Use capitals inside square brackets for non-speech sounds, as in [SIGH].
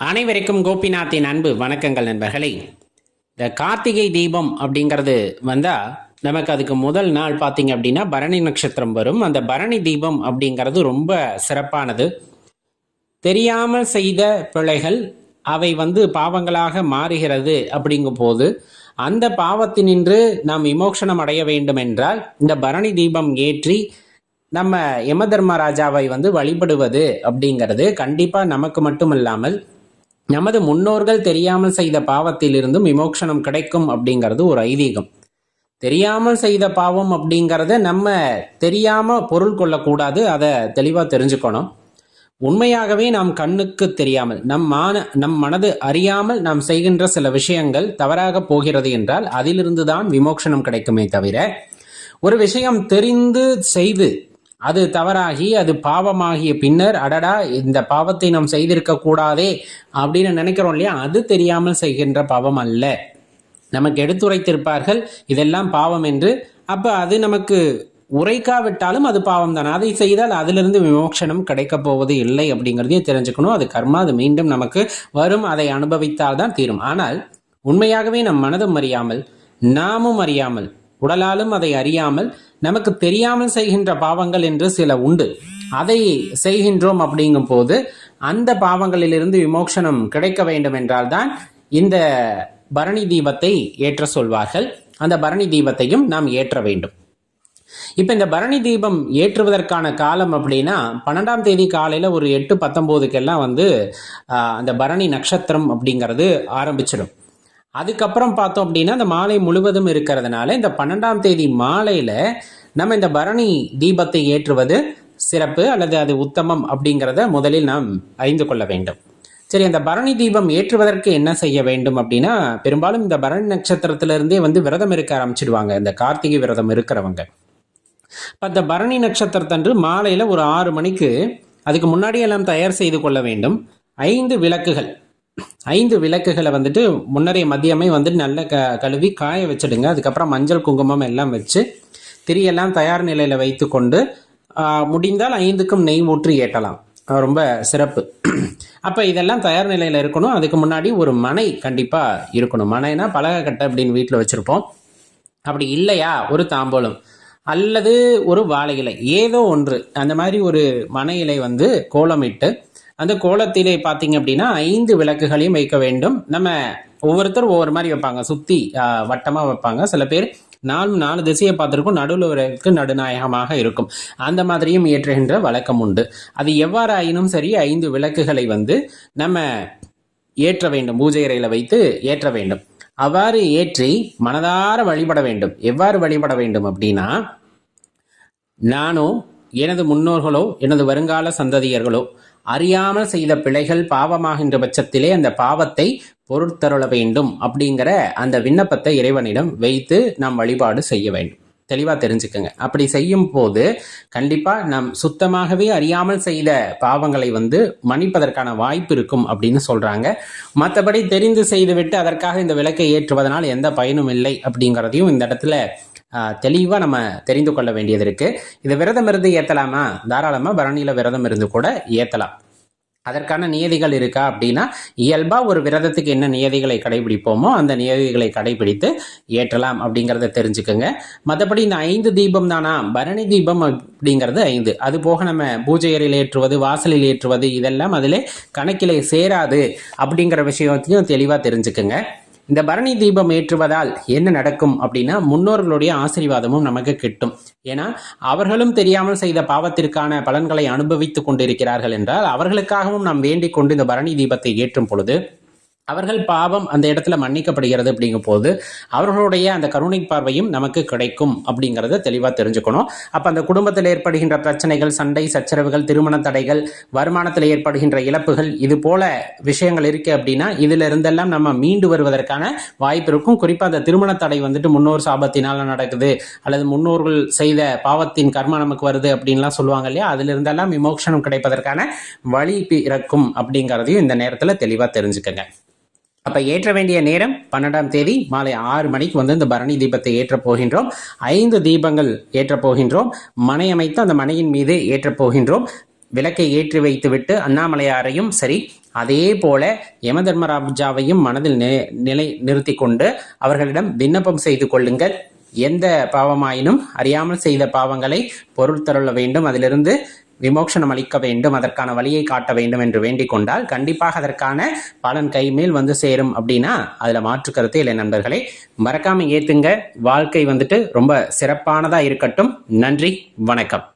அனைவருக்கும் கோபிநாத்தின் அன்பு வணக்கங்கள் நண்பர்களே. இந்த கார்த்திகை தீபம் அப்படிங்கிறது வந்தால் நமக்கு அதுக்கு முதல் நாள் பார்த்தீங்க அப்படின்னா பரணி நட்சத்திரம் வரும். அந்த பரணி தீபம் அப்படிங்கிறது ரொம்ப சிறப்பானது. தெரியாமல் செய்த பிழைகள் அவை வந்து பாவங்களாக மாறுகிறது அப்படிங்கும் போது அந்த பாவத்தினின்று நாம் விமோசனம் அடைய வேண்டும் என்றால் இந்த பரணி தீபம் ஏற்றி நம்ம யம தர்மராஜாவை வந்து வழிபடுவது அப்படிங்கிறது கண்டிப்பாக நமக்கு மட்டும் இல்லாமல் நமது முன்னோர்கள் தெரியாமல் செய்த பாவத்திலிருந்தும் விமோக்ஷனம் கிடைக்கும் அப்படிங்கிறது ஒரு ஐதீகம். தெரியாமல் செய்த பாவம் அப்படிங்கிறத நம்ம தெரியாமல் பொருள் கொள்ளக்கூடாது. அதை தெளிவாக தெரிஞ்சுக்கணும். உண்மையாகவே நாம் கண்ணுக்கு தெரியாமல் நம் மான நம் மனது அறியாமல் நாம் செய்கின்ற சில விஷயங்கள் தவறாக போகிறது என்றால் அதிலிருந்து தான் விமோக்ஷனம் கிடைக்குமே தவிர ஒரு விஷயம் தெரிந்து செய்து அது தவறாகி அது பாவமாகிய பின்னர் அடடா இந்த பாவத்தை நாம் செய்திருக்க கூடாதே அப்படின்னு நினைக்கிறோம் இல்லையா? அது தெரியாமல் செய்கின்ற பாவம் அல்ல. நமக்கு எடுத்துரைத்திருப்பார்கள் இதெல்லாம் பாவம் என்று. அப்போ அது நமக்கு உரைக்காவிட்டாலும் அது பாவம் தான். அதை செய்தால் அதிலிருந்து விமோசனம் கிடைக்கப் போவது இல்லை அப்படிங்கிறதையும் தெரிஞ்சுக்கணும். அது கர்மா அது மீண்டும் நமக்கு வரும். அதை அனுபவித்தால் தான் தீரும். ஆனால் உண்மையாகவே நம் மனதும் அறியாமல் நாமும் அறியாமல் உடலாலும் அதை அறியாமல் நமக்கு தெரியாமல் செய்கின்ற பாவங்கள் என்று சில உண்டு. அதை செய்கின்றோம் அப்படிங்கும் போது அந்த பாவங்களிலிருந்து விமோக்ஷனம் கிடைக்க வேண்டும் என்றால்தான் இந்த பரணி தீபத்தை ஏற்ற சொல்வார்கள். அந்த பரணி தீபத்தையும் நாம் ஏற்ற வேண்டும். இப்போ இந்த பரணி தீபம் ஏற்றுவதற்கான காலம் அப்படின்னா பன்னெண்டாம் தேதி காலையில் ஒரு எட்டு பத்தொம்போதுக்கெல்லாம் வந்து அந்த பரணி நட்சத்திரம் அப்படிங்கிறது ஆரம்பிச்சிடும். அதுக்கப்புறம் பார்த்தோம் அப்படின்னா அந்த மாலை முழுவதும் இருக்கிறதுனால இந்த பன்னெண்டாம் தேதி மாலையில் நம்ம இந்த பரணி தீபத்தை ஏற்றுவது சிறப்பு அல்லது அது உத்தமம் அப்படிங்கிறத முதலில் நாம் அறிந்து கொள்ள வேண்டும். சரி அந்த பரணி தீபம் ஏற்றுவதற்கு என்ன செய்ய வேண்டும் அப்படின்னா பெரும்பாலும் இந்த பரணி நட்சத்திரத்திலிருந்தே வந்து விரதம் இருக்க ஆரம்பிச்சிடுவாங்க. இந்த கார்த்திகை விரதம் இருக்கிறவங்க. இப்போ இந்த பரணி நட்சத்திரத்தன்று மாலையில் ஒரு ஆறு மணிக்கு அதுக்கு முன்னாடி எல்லாம் தயார் செய்து கொள்ள வேண்டும். ஐந்து விளக்குகள். ஐந்து விளக்குகளை வந்துட்டு முன்னரே மதியமே வந்துட்டு நல்ல க கழுவி காய வச்சிடுங்க. அதுக்கப்புறம் மஞ்சள் குங்குமம் எல்லாம் வச்சு திரியெல்லாம் தயார் நிலையில் வைத்துக்கொண்டு கொண்டு முடிந்தால் ஐந்துக்கும் நெய் ஊற்றி ஏற்றலாம். ரொம்ப சிறப்பு. [CLEARS THROAT] அப்போ இதெல்லாம் தயார் நிலையில் இருக்கணும். அதுக்கு முன்னாடி ஒரு மனை கண்டிப்பாக இருக்கணும். மனைனா பலகக்கட்டை அப்படின்னு வீட்டில் வச்சுருப்போம். அப்படி இல்லையா? ஒரு தாம்பூலம். அல்லது ஒரு வாழை இலை. ஏதோ ஒன்று. அந்த மாதிரி ஒரு மனை இலை வந்து கோலமிட்டு அந்த கோலத்திலே பார்த்தீங்க அப்படின்னா ஐந்து விளக்குகளையும் வைக்க வேண்டும். நம்ம ஒவ்வொருத்தர் ஒவ்வொரு மாதிரி வைப்பாங்க. சுற்றி வட்டமாக வைப்பாங்க. சில பேர் நாலு நாலு திசையை பார்த்துருக்கும். நடுவில் நடுநாயகமாக இருக்கும். அந்த மாதிரியும் ஏற்றுகின்ற வழக்கம் உண்டு. அது எவ்வாறு ஆயினும் சரி ஐந்து விளக்குகளை வந்து நம்ம ஏற்ற வேண்டும். பூஜை அறையில் வைத்து ஏற்ற வேண்டும். அவ்வாறு ஏற்றி மனதார வழிபட வேண்டும். எவ்வாறு வழிபட வேண்டும் அப்படின்னா நானோ எனது முன்னோர்களோ எனது வருங்கால சந்ததியர்களோ அறியாமல் செய்த பிழைகள் பாவமாகின்ற பட்சத்திலே அந்த பாவத்தை பொருட்தருள வேண்டும் அப்படிங்கிற அந்த விண்ணப்பத்தை இறைவனிடம் வைத்து நாம் வழிபாடு செய்ய வேண்டும். தெளிவாக தெரிஞ்சுக்கோங்க. அப்படி செய்யும் போது கண்டிப்பாக நாம் சுத்தமாகவே அறியாமல் செய்த பாவங்களை வந்து மன்னிப்பதற்கான வாய்ப்பு இருக்கும் அப்படின்னு சொல்கிறாங்க மற்றபடி தெரிந்து செய்துவிட்டு அதற்காக இந்த விளக்கை ஏற்றுவதனால் எந்த பயனும் இல்லை அப்படிங்கிறதையும் இந்த இடத்துல தெளிவாக நம்ம தெரிந்து கொள்ள வேண்டியது இருக்குது இது விரதம் இருந்து ஏற்றலாமா தாராளமாக பரணியில் விரதம் இருந்து கூட ஏற்றலாம் அதற்கான நியதிகள் இருக்கா அப்படின்னா இயல்பாக ஒரு விரதத்துக்கு என்ன நியதிகளை கடைபிடிப்போமோ அந்த நியதிகளை கடைபிடித்து ஏற்றலாம் அப்படிங்கிறத தெரிஞ்சுக்கோங்க. மற்றபடி இந்த ஐந்து தீபம் தானா? பரணி தீபம் அப்படிங்கிறது ஐந்து. அது போக நம்ம பூஜையறையில் ஏற்றுவது வாசலில் ஏற்றுவது இதெல்லாம் அதில் கணக்கிலே சேராது அப்படிங்கிற விஷயத்தையும் தெளிவாக தெரிஞ்சுக்கோங்க. இந்த பரணி தீபம் ஏற்றுவதால் என்ன நடக்கும் அப்படின்னா முன்னோர்களுடைய ஆசீர்வாதமும் நமக்கு கிட்டும். ஏன்னா அவர்களும் தெரியாமல் செய்த பாவத்திற்கான பலன்களை அனுபவித்துக் கொண்டிருக்கிறார்கள் என்றால் அவர்களுக்காகவும் நாம் வேண்டிக் கொண்டு இந்த பரணி தீபத்தை ஏற்றும் பொழுது அவர்கள் பாவம் அந்த இடத்துல மன்னிக்கப்படுகிறது அப்படிங்கும் போது அவர்களுடைய அந்த கருணை பார்வையும் நமக்கு கிடைக்கும் அப்படிங்கிறத தெளிவாக தெரிஞ்சுக்கணும். அப்போ அந்த குடும்பத்தில் ஏற்படுகின்ற பிரச்சனைகள் சண்டை சச்சரவுகள் திருமண தடைகள் வருமானத்தில் ஏற்படுகின்ற இழப்புகள் இது போல விஷயங்கள் இருக்குது அப்படின்னா இதுல இருந்தெல்லாம் நம்ம மீண்டு வருவதற்கான வாய்ப்பு இருக்கும். குறிப்பாக அந்த திருமண தடை வந்துட்டு முன்னோர் சாபத்தினால் நடக்குது அல்லது முன்னோர்கள் செய்த பாவத்தின் கர்மா நமக்கு வருது அப்படின்லாம் சொல்லுவாங்க இல்லையா? அதில் இருந்தெல்லாம் விமோசனம் கிடைப்பதற்கான வழி பிறக்கும் அப்படிங்கிறதையும் இந்த நேரத்தில் தெளிவாக தெரிஞ்சுக்கங்க. அப்போ ஏற்ற வேண்டிய நேரம் பன்னெண்டாம் தேதி மாலை ஆறு மணிக்கு வந்து இந்த பரணி தீபத்தை ஏற்றப் போகின்றோம். ஐந்து தீபங்கள் ஏற்றப் போகின்றோம். மனை அமைத்து அந்த மனையின் மீது ஏற்றப் போகின்றோம். விளக்கை ஏற்றி வைத்துவிட்டு அண்ணாமலையாரையும் சரி அதே போல யமதர்மராஜாவையும் மனதில் நிலை நிறுத்தி கொண்டு அவர்களிடம் விண்ணப்பம் செய்து கொள்ளுங்கள். எந்த பாவமாயினும் அறியாமல் செய்த பாவங்களை பொருள் தருள வேண்டும். அதிலிருந்து விமோக்ஷனம் அளிக்க வேண்டும் அதற்கான வழியை காட்ட வேண்டும் என்று வேண்டிக் கொண்டால் கண்டிப்பாக அதற்கான பலன் கை மேல் வந்து சேரும் அப்படின்னா அதுல மாற்று கருத்து இல்லை நண்பர்களே. மறக்காம ஏத்துங்க. வாழ்க்கை வந்துட்டு ரொம்ப சிறப்பானதா இருக்கட்டும். நன்றி வணக்கம்.